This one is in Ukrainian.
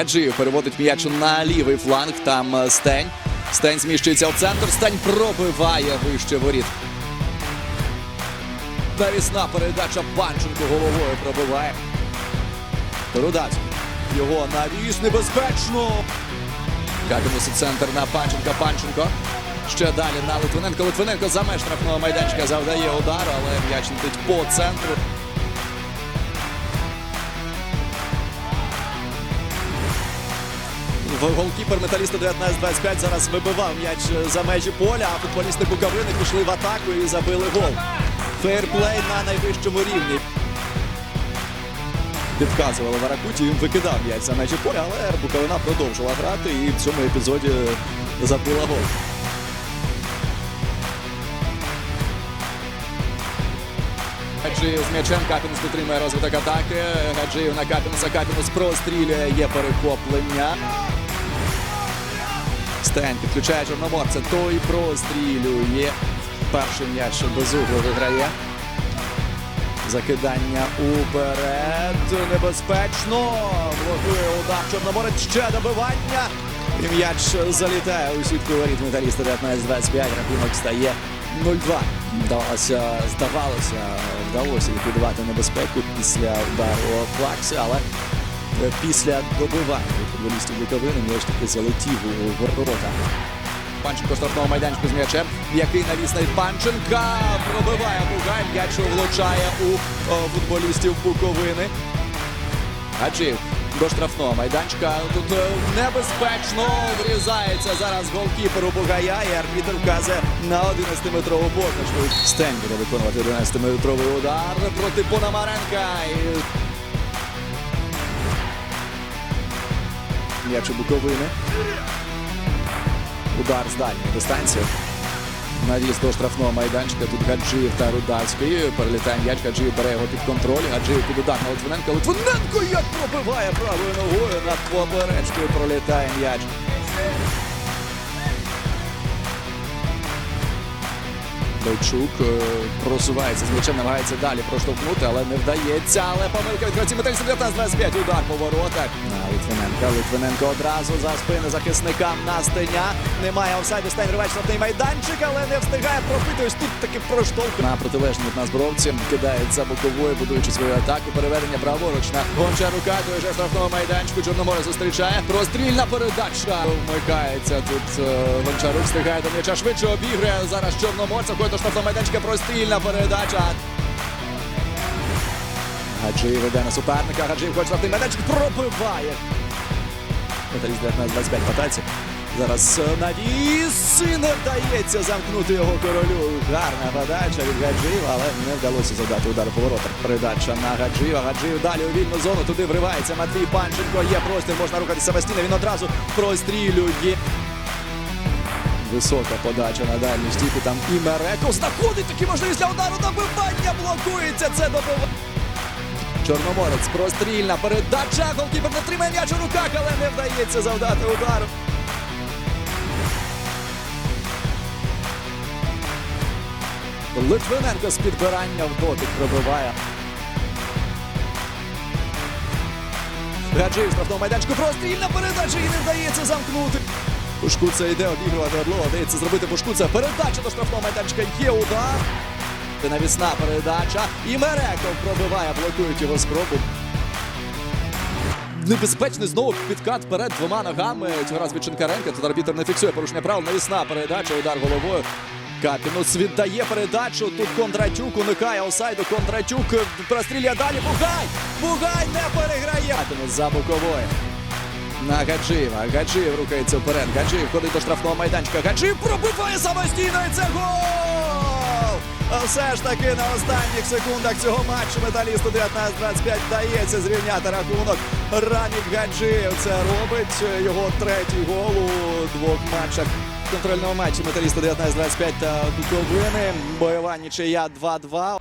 Гаджиєв переводить м'яч на лівий фланг. Там е, Стень. Стень зміщується в центр. Стень пробиває вище воріт. Навісна передача Панченко головою пробиває. Рудац. Його навіс небезпечно. Катимось у центр на Панченка. Панченко. Ще далі на Литвиненко. Литвиненко за меж штрафного майданчика завдає удар, але м'яч летить по центру. Голкіпер металіста 19-25 зараз вибивав м'яч за межі поля, а футболісти Буковини пішли в атаку і забили гол. Фейрплей на найвищому рівні. Підказували Варакуті, він викидав м'яч за межі поля, але Буковина продовжила грати і в цьому епізоді забила гол. Гаджиєв з м'ячем, Капінус підтримує розвиток атаки. Гаджиєв на Капінуса, Капінус прострілює, є перехоплення. Стен підключає Чорноморця, той прострілює. Перший м'яч безугло виграє. Закидання уперед. Небезпечно. Блокує удар Чорноморець. Ще добивання. І м'яч залітає у сітку воріт металіста 19-25. Рахунок стає 0-2. Вдалося, здавалося, вдалося ліквідувати небезпеку після удару Плаксі, але після добивання від футболістів Буковини м'яч таки залетів у ворота. Панченко штрафного майданчику з м'ячем. Який навіс на Панченка. Пробиває Бугай. М'яч влучає у футболістів Буковини. Гаджиєв до штрафного майданчика. Тут е, небезпечно врізається зараз голкіпер у Бугая. І арбітр вказує на 11-метрову позначку. Буде виконувати 11-метровий удар проти Пономаренка. І... М'яч у Буковини. Удар з дальньої дистанції. Навіс до штрафного майданчика. Тут Гаджиєв та Рудальський. Перелітає м'яч. Гаджиєв бере його під контроль. Гаджиєв під удар на Литвиненка. Литвиненко як пробиває правою ногою. Над поперечкою пролітає м'яч. Бойчук е, просувається з м'ячем, намагається далі проштовхнути, але не вдається. Але помилка від гравців металіста 19-25. Удар по воротах. На. Литвиненко одразу за спини захисникам на стеня. Немає офсайду. Ривач штрафний майданчик, але не встигає пробити. Ось тут таки проштовх. На протилежній від нас бровці кидається боковою, будуючи свою атаку. Переведення праворуч на Гончарука. Той же штрафного майданчику. Чорноморе зустрічає. Прострільна передача. Вмикається тут е, Гончарук. Встигає до м'яча швидше обігрує. Зараз Чорноморця. До штрафного майданчика. Прострільна передача. Гаджиєв веде на суперника. Гаджиєв хоче штрафний майданчик. Пробиває. Металіст 19-25 в атаці. Зараз е, навіс і не вдається замкнути його королю. Гарна подача від Гаджиєва, але не вдалося задати удар по воротах. Передача на Гаджиєва. Гаджиєв далі у вільну зону. Туди вривається Матвій Панченко. Є простір, можна рухатися самостійно. Він одразу прострілює. Висока подача на дальню стійку. Там і Мереков знаходить такі можливість для удару. Добивання блокується. Це добивання. Чорноморець прострільна передача. Голкіпер не тримає м'яч у руках, але не вдається завдати удару. Литвиненко з підбирання в дотик пробиває. Гаджиєв штрафного майданчику прострільна передача і не вдається замкнути. Пушкуца йде обігрувати Орлова. Вдається зробити Пушкуца. Передача до штрафного майданчика. Є удар. Навісна передача. І Мереков пробиває, блокують його спробу. Небезпечний знову підкат вперед двома ногами. Цього разу від Чинкаренка. Тут арбітр не фіксує порушення правил. Навісна передача, удар головою. Капінус віддає передачу. Тут Кондратюк уникає осайду. Кондратюк прострілює далі. Бугай! Бугай не переграє. Капінус за боковою. На Гаджиєва. Гаджиєв рухається вперед. Гаджиєв ходить до штрафного майданчика. Гаджиєв пробиває самостійно і це гол! Все ж таки на останніх секундах цього матчу металісту 19-25 вдається зрівняти рахунок. Рамік Гаджиєв це робить його третій гол у двох матчах. В контрольному матчі металіста 19-25 та Буковини. Бойова нічия 2-2.